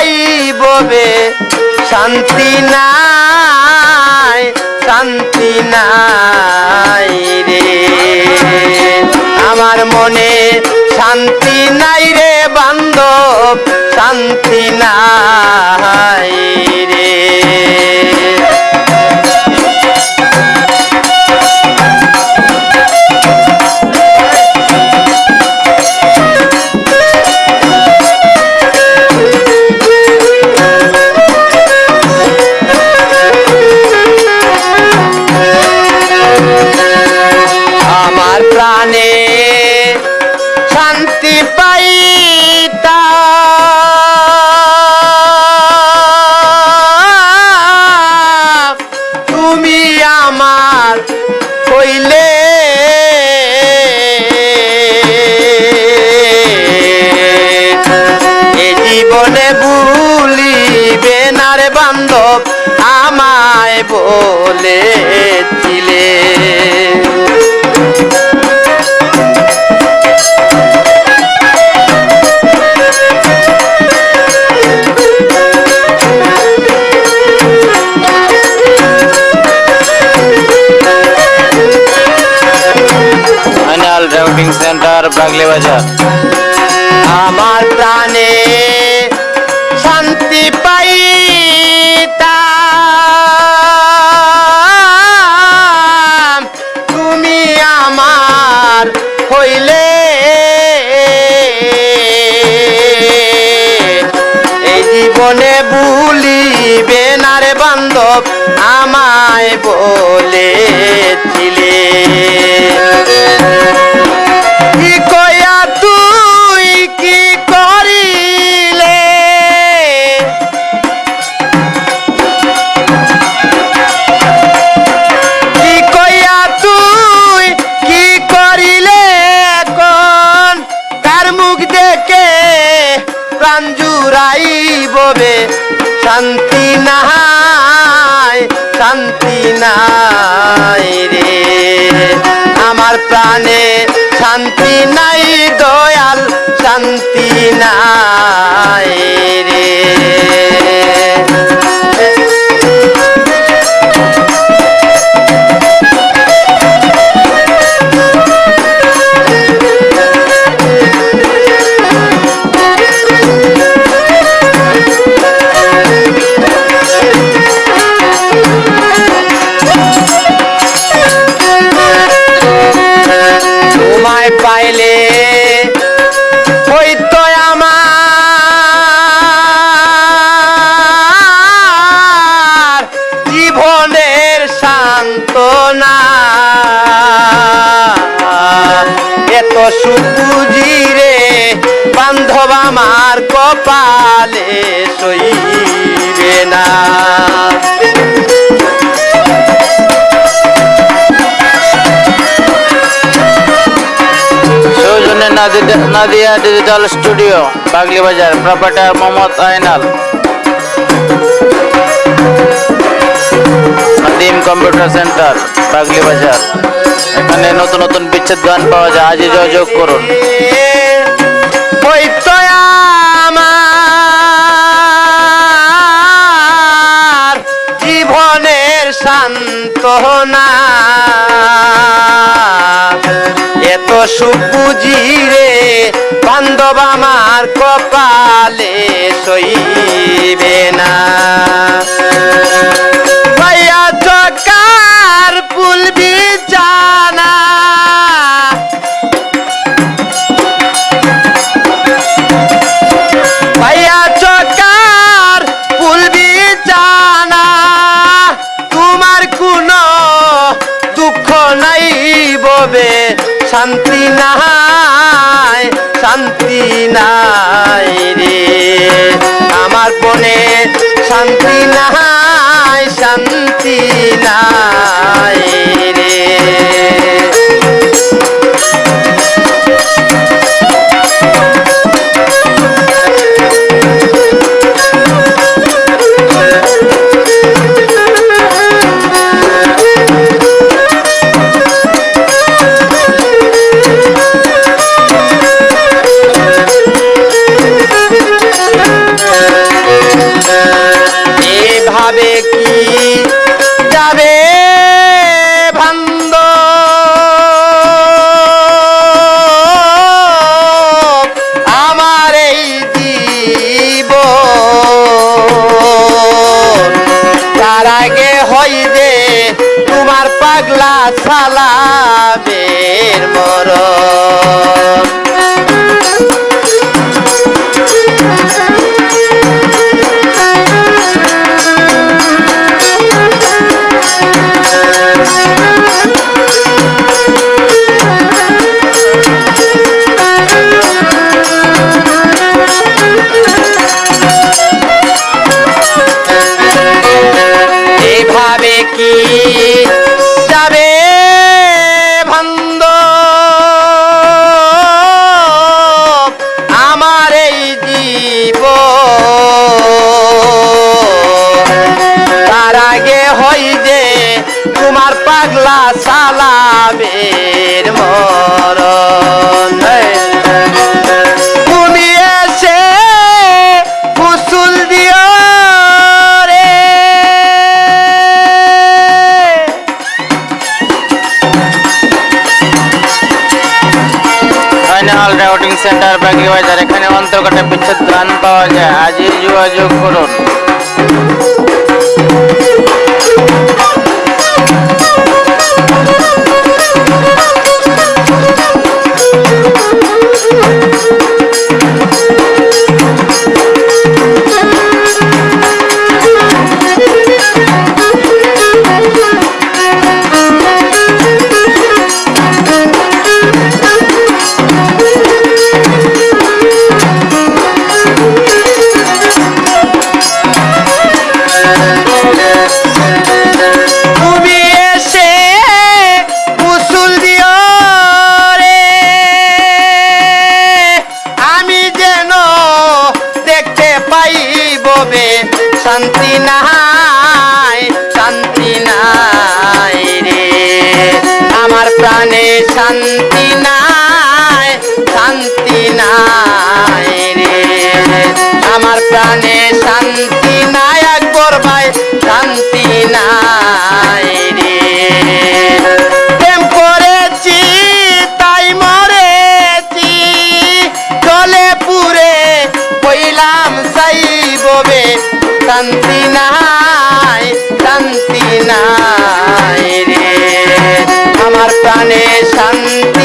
নাম শান্তি নাই শান্তি নাই রে। আমার মনে শান্তি নাই রে বান্ধব শান্তি নাই। আমায় বলেছিলে। সেন্টার বাগলি বাজার। আমার প্রাণে বান্ধব আমায় বলেছিলে। শান্তি নাই। কপালে সইবে না। Nadia digital studio Bagli Bazar proprietor Mohammad Ainal. Nadim computer centre Bagli Bazar. এখানে নতুন নতুন বিচ্ছেদ গান পাওয়া যায় আজই যোগাযোগ করুন। সান্ত্বনা এত বুঝি রে বান্ধব আমার কপালে সইবে না। শান্তি নাই শান্তি নাই রে। আমার বনে শান্তি নাই শান্তি নাই রে। সেন্টার বাকি বাজার। এখানে অন্তর্গত বিচ্ছেদ ধান পাওয়া যায়। আজই যোগাযোগ করুন। শান্তি নাই শান্তি নাই রে। আমার প্রাণে শান্তি নাই শান্তি নাই রে। আমার প্রাণে শান্তি নাই আমার প্রাণে শান্তি